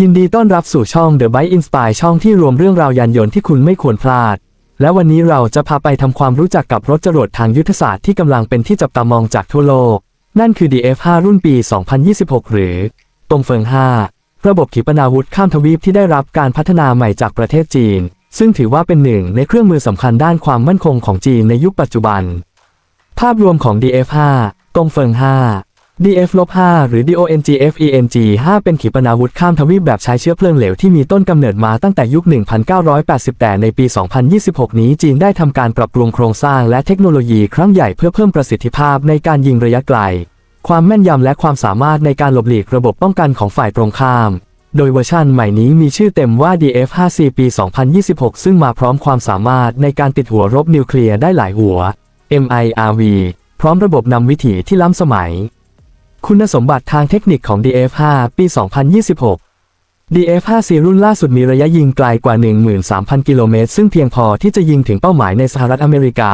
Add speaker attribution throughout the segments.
Speaker 1: ยินดีต้อนรับสู่ช่อง The Byte Inspire ช่องที่รวมเรื่องราว ยานยนต์ที่คุณไม่ควรพลาด และวันนี้เราจะพาไปทำความรู้จักกับรถจรวดทางยุทธศาสตร์ที่กำลังเป็นที่จับตามองจากทั่วโลก นั่นคือ DF5 รุ่นปี 2026 หรือ ตงเฟิง 5 ระบบขีปนาวุธข้ามทวีปที่ได้รับการพัฒนาใหม่จากประเทศจีน ซึ่งถือว่าเป็นหนึ่งในเครื่องมือสำคัญด้านความมั่นคงของจีนในยุคปัจจุบัน ภาพรวมของ DF5 ตงเฟิง 5 DF-5 หรือ DONGFENG 5เป็นขีปนาวุธข้ามทวีปแบบใช้เชื้อเพลิงเหลวที่มีต้นกำเนิดมาตั้งแต่ยุค 1980 แต่ในปี 2026 นี้จีนได้ทำการปรับปรุงโครงสร้างและเทคโนโลยีครั้งใหญ่เพื่อเพิ่มประสิทธิภาพในการยิงระยะไกล ความแม่นยำและความสามารถในการหลบหลีกระบบป้องกันของฝ่ายตรงข้าม โดยเวอร์ชันใหม่นี้มีชื่อเต็มว่า DF-5C ปี 2026 ซึ่งมาพร้อมความสามารถในการติดหัวรบนิวเคลียร์ได้หลายหัว MIRV พร้อมระบบนำวิถีที่ล้ำสมัย คุณสมบัติทางเทคนิคของ DF5 ปี 2026 DF5C รุ่นล่าสุดมีระยะยิงไกลกว่า 13,000 กิโลเมตร ซึ่งเพียงพอที่จะยิงถึงเป้าหมายในสหรัฐอเมริกา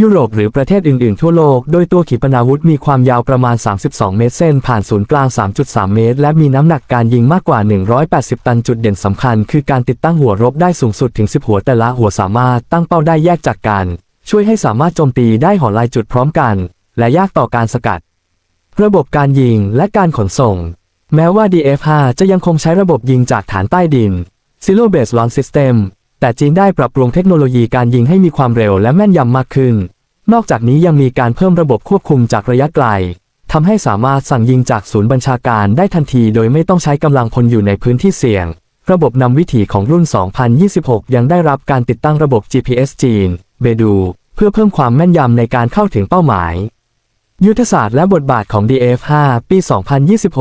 Speaker 1: ยุโรปหรือประเทศอื่นๆทั่วโลก โดยตัวขีปนาวุธมีความยาวประมาณ 32 เมตรเส้นผ่านศูนย์กลาง 3.3 เมตร และมีน้ำหนักการยิงมากกว่า 180 ตันจุดเด่นสำคัญ คือการติดตั้งหัวรบได้สูงสุดถึง 10 หัวแต่ละหัวสามารถตั้งเป้าได้แยกจากกัน ช่วยให้สามารถโจมตีได้หอลายจุดพร้อมกัน และยากต่อการสกัด ระบบการยิงและการขนส่ง แม้ว่า DF5 จะยังคงใช้ระบบยิงจากฐานใต้ดิน Zero Base Launch System แต่จีนได้ปรับปรุงเทคโนโลยีการยิงให้มีความเร็วและแม่นยำมากขึ้น นอกจากนี้ยังมีการเพิ่มระบบควบคุมจากระยะไกลทำให้สามารถสั่งยิงจากศูนย์บัญชาการได้ทันที โดยไม่ต้องใช้กำลังพลอยู่ในพื้นที่เสี่ยง ระบบนำวิถีของรุ่น 2026 ยังได้รับการติดตั้งระบบ GPS จีน เบดู เพื่อเพิ่มความแม่นยำในการเข้าถึงเป้าหมาย ยุทธศาสตร์และบทบาทของ DF5 ปี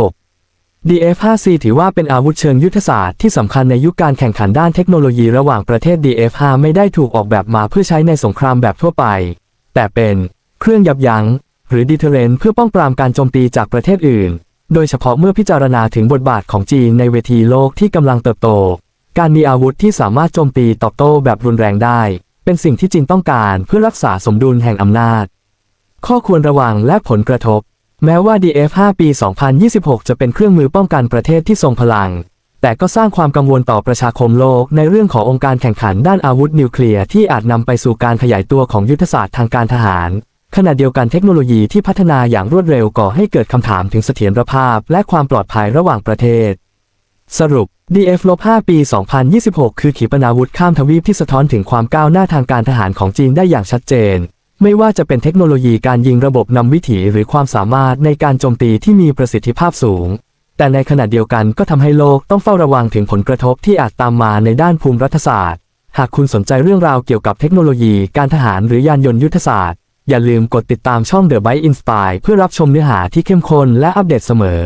Speaker 1: 2026 DF5C ถือว่าเป็นอาวุธเชิงยุทธศาสตร์ที่สำคัญในยุคการแข่งขันด้านเทคโนโลยีระหว่างประเทศ DF5 ไม่ได้ถูกออกแบบมาเพื่อใช้ในสงครามแบบทั่วไป แต่เป็นเครื่องยับยั้ง หรือ deterrent เพื่อป้องปรามการโจมตีจากประเทศอื่น โดยเฉพาะเมื่อพิจารณาถึงบทบาทของจีนในเวทีโลกที่กำลังเติบโต การมีอาวุธที่สามารถโจมตีตอบโต้แบบรุนแรงได้ เป็นสิ่งที่จีนต้องการเพื่อรักษาสมดุลแห่งอำนาจ ข้อควรระวังและผลกระทบ แม้ว่า DF5 ปี 2026 จะเป็นเครื่องมือป้องกันประเทศที่ทรงพลัง แต่ก็สร้างความกังวลต่อประชาคมโลกในเรื่องขององค์การแข่งขันด้านอาวุธนิวเคลียร์ที่อาจนำไปสู่การขยายตัวของยุทธศาสตร์ทางการทหาร ขณะเดียวกันเทคโนโลยีที่พัฒนาอย่างรวดเร็วก่อให้เกิดคำถามถึงเสถียรภาพ และความปลอดภัยระหว่างประเทศ สรุป DF-5 ปี 2026 คือขีปนาวุธข้ามทวีปที่สะท้อนถึงความก้าวหน้าทางการทหารของจีนได้อย่างชัดเจน ไม่ว่าจะเป็นเทคโนโลยีการยิงระบบนำวิถีหรือความสามารถในการโจมตีที่มีประสิทธิภาพสูง แต่ในขณะเดียวกันก็ทำให้โลกต้องเฝ้าระวังถึงผลกระทบที่อาจตามมาในด้านภูมิรัฐศาสตร์ หากคุณสนใจเรื่องราวเกี่ยวกับเทคโนโลยีการทหารหรือยานยนต์ยุทธศาสตร์ อย่าลืมกดติดตามช่อง The Byte Inspire เพื่อรับชมเนื้อหาที่เข้มข้นและอัปเดตเสมอ